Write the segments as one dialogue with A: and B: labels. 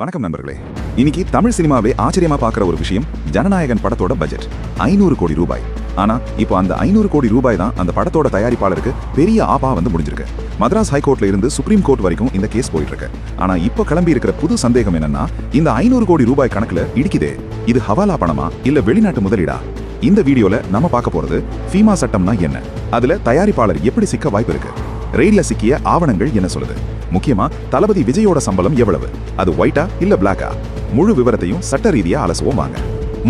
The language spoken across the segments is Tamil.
A: வணக்கம் நண்பர்களே. இன்னைக்கு தமிழ் சினிமாவே ஆச்சரியமா பார்க்குற ஒரு விஷயம் ஜனநாயகன் படத்தோட பட்ஜெட் ஐநூறு கோடி ரூபாய். ஆனா இப்போ அந்த ஐநூறு கோடி ரூபாய் தான் அந்த படத்தோட தயாரிப்பாளருக்கு பெரிய ஆபா வந்து முடிஞ்சிருக்கு. மதராஸ் ஹைகோர்ட்ல இருந்து சுப்ரீம் கோர்ட் வரைக்கும் இந்த கேஸ் போயிட்டு இருக்கு ஆனா இப்போ கிளம்பி இருக்கிற புது சந்தேகம் என்னன்னா இந்த ஐநூறு கோடி ரூபாய் கணக்குல இடிக்குதே. இது ஹவாலா பணமா இல்ல வெளிநாட்டு முதலீடா? இந்த வீடியோல நம்ம பார்க்க போறது ஃபீமா சட்டம்னா என்ன? அதுல தயாரிப்பாளர் எப்படி சிக்க வாய்ப்பு இருக்கு? ரெயில்ல சிக்கிய ஆவணங்கள் என்ன சொல்லுது? முக்கியமா தளபதி விஜயோட சம்பளம் எவ்வளவு? அது ஒயிட்டா இல்ல பிளாக்கா முழு விவரத்தையும் சட்ட ரீதியா அலசுவோம் வாங்க.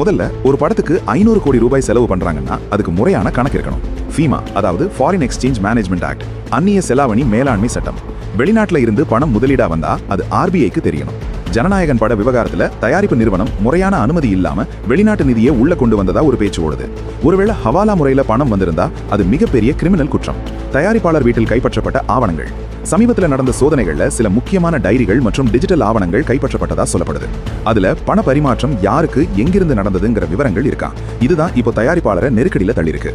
A: முதல்ல ஒரு படத்துக்கு ஐநூறு கோடி ரூபாய் செலவு பண்றாங்கன்னா அதுக்கு முறையான கணக்கு இருக்கணும். ஃபீமா அதாவது ஃபாரின் எக்ஸ்சேஞ்ச் மேனேஜ்மெண்ட் ஆக்ட் அந்நிய செலாவணி மேலாண்மை சட்டம். வெளிநாட்டில் இருந்து பணம் முதலீடா வந்தா அது ஆர்பிஐக்கு தெரியணும். ஜனநாயகன் பட விவகாரத்துல தயாரிப்பு நிறுவனம் முறையான அனுமதி இல்லாம வெளிநாட்டு நிதியை உள்ள கொண்டு வந்ததா ஒரு பேச்சு ஓடுது. ஒருவேளை ஹவாலா முறையில பணம் வந்திருந்தா அது மிகப்பெரிய கிரிமினல் குற்றம். தயாரிப்பாளர் வீட்டில் கைப்பற்றப்பட்ட ஆவணங்கள். சமீபத்தில் நடந்த சோதனைகள்ல சில முக்கியமான டைரிகள் மற்றும் டிஜிட்டல் ஆவணங்கள் கைப்பற்றப்பட்டதா சொல்லப்படுது. அதுல பண பரிமாற்றம் யாருக்கு எங்கிருந்து நடந்ததுங்கிற விவரங்கள் இருக்கா. இதுதான் இப்போ தயாரிப்பாளரை நெருக்கடியில தள்ளியிருக்கு.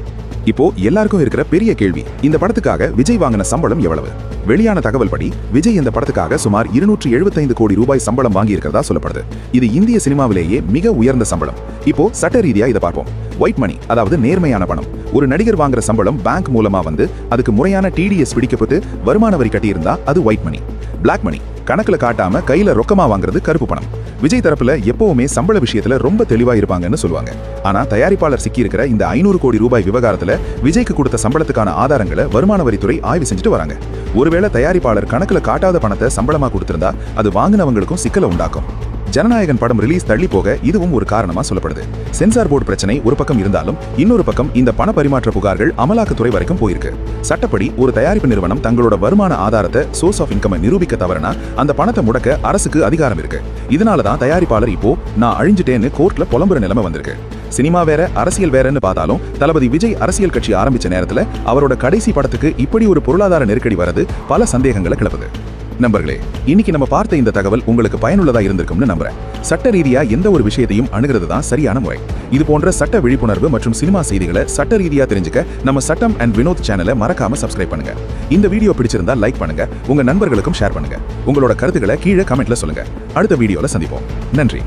A: இப்போ எல்லாருக்கும் இருக்கிற பெரிய கேள்வி. இந்த படத்துக்காக விஜய் வாங்கின சம்பளம் எவ்வளவு? வெளியான தகவல் படி விஜய் இந்த படத்துக்காக சுமார் இருநூற்றி எழுபத்தைந்து கோடி ரூபாய் சம்பளம் வாங்கியிருக்கிறதா சொல்லப்படுது. இது இந்திய சினிமாவிலேயே மிக உயர்ந்த சம்பளம். இப்போ சட்ட ரீதியா இதை பார்ப்போம். ஒயிட் மணி அதாவது நேர்மையான பணம். ஒரு நடிகர் வாங்குற சம்பளம் பேங்க் மூலமா வந்து அதுக்கு முறையான டிடிஎஸ் பிடிக்கப்பட்டு வருமான வரி கட்டியிருந்தா அது ஒயிட் மணி பிளாக் மணி கணக்குல காட்டாம கையில ரொக்கமா வாங்குறது கருப்பு பணம். விஜய் தரப்புல எப்பவுமே சம்பள விஷயத்துல ரொம்ப தெளிவா இருப்பாங்கன்னு சொல்லுவாங்க. ஆனா தயாரிப்பாளர் சிக்கி இருக்கிற இந்த ஐநூறு கோடி ரூபாய் விவகாரத்துல விஜய்க்கு கொடுத்த சம்பளத்துக்கான ஆதாரங்களை வருமான வரித்துறை ஆய்வு செஞ்சுட்டு வராங்க. ஒருவேளை தயாரிப்பாளர் கணக்குல காட்டாத பணத்தை சம்பளமா கொடுத்திருந்தா அது வாங்கினவங்களுக்கும் சிக்கலை உண்டாக்கும். ஜனநாயகன் படம் ரிலீஸ் தள்ளி போக இதுவும் ஒரு காரணமா சொல்லப்படுது. சென்சார் போர்டு பிரச்சனை ஒரு பக்கம் இருந்தாலும் இன்னொரு பக்கம் இந்த பண பரிமாற்ற புகார்கள் அமலாக்கத்துறை வரைக்கும் போயிருக்கு. சட்டப்படி ஒரு தயாரிப்பு நிறுவனம் தங்களோட வருமான ஆதாரத்தை சோர்ஸ் ஆஃப் இன்கம் நிரூபிக்க தவறுனா அந்த பணத்தை முடக்க அரசுக்கு அதிகாரம் இருக்கு. இதனால தான் தயாரிப்பாளர் இப்போ நான் அழிஞ்சிட்டேன்னு கோர்ட்ல புலம்புற நிலைமை வந்திருக்கு. சினிமா வேற அரசியல் வேறன்னு பார்த்தாலும் தளபதி விஜய் அரசியல் கட்சி ஆரம்பிச்ச நேரத்துல அவரோட கடைசி படத்துக்கு இப்படி ஒரு பொருளாதார நெருக்கடி வரது பல சந்தேகங்களை கிளப்புது. நண்பர்களே இன்னைக்கு நம்ம பார்த்த இந்த தகவல் உங்களுக்கு பயனுள்ளதா இருந்திருக்கும்னு நம்புறேன். சட்ட ரீதியா எந்த ஒரு விஷயத்தையும் அணுகிறது தான் சரியான முறை. இது போன்ற சட்ட விழிப்புணர்வு மற்றும் சினிமா செய்திகளை சட்ட ரீதியா தெரிஞ்சுக்க நம்ம சட்டம் அண்ட் வினோத் சேனலை மறக்காம சப்ஸ்கிரைப் பண்ணுங்க. இந்த வீடியோ பிடிச்சிருந்தா லைக் பண்ணுங்க உங்க நண்பர்களுக்கும் ஷேர் பண்ணுங்க. உங்களோட கருத்துக்களை கீழே கமெண்ட்ல சொல்லுங்க. அடுத்த வீடியோல சந்திப்போம். நன்றி.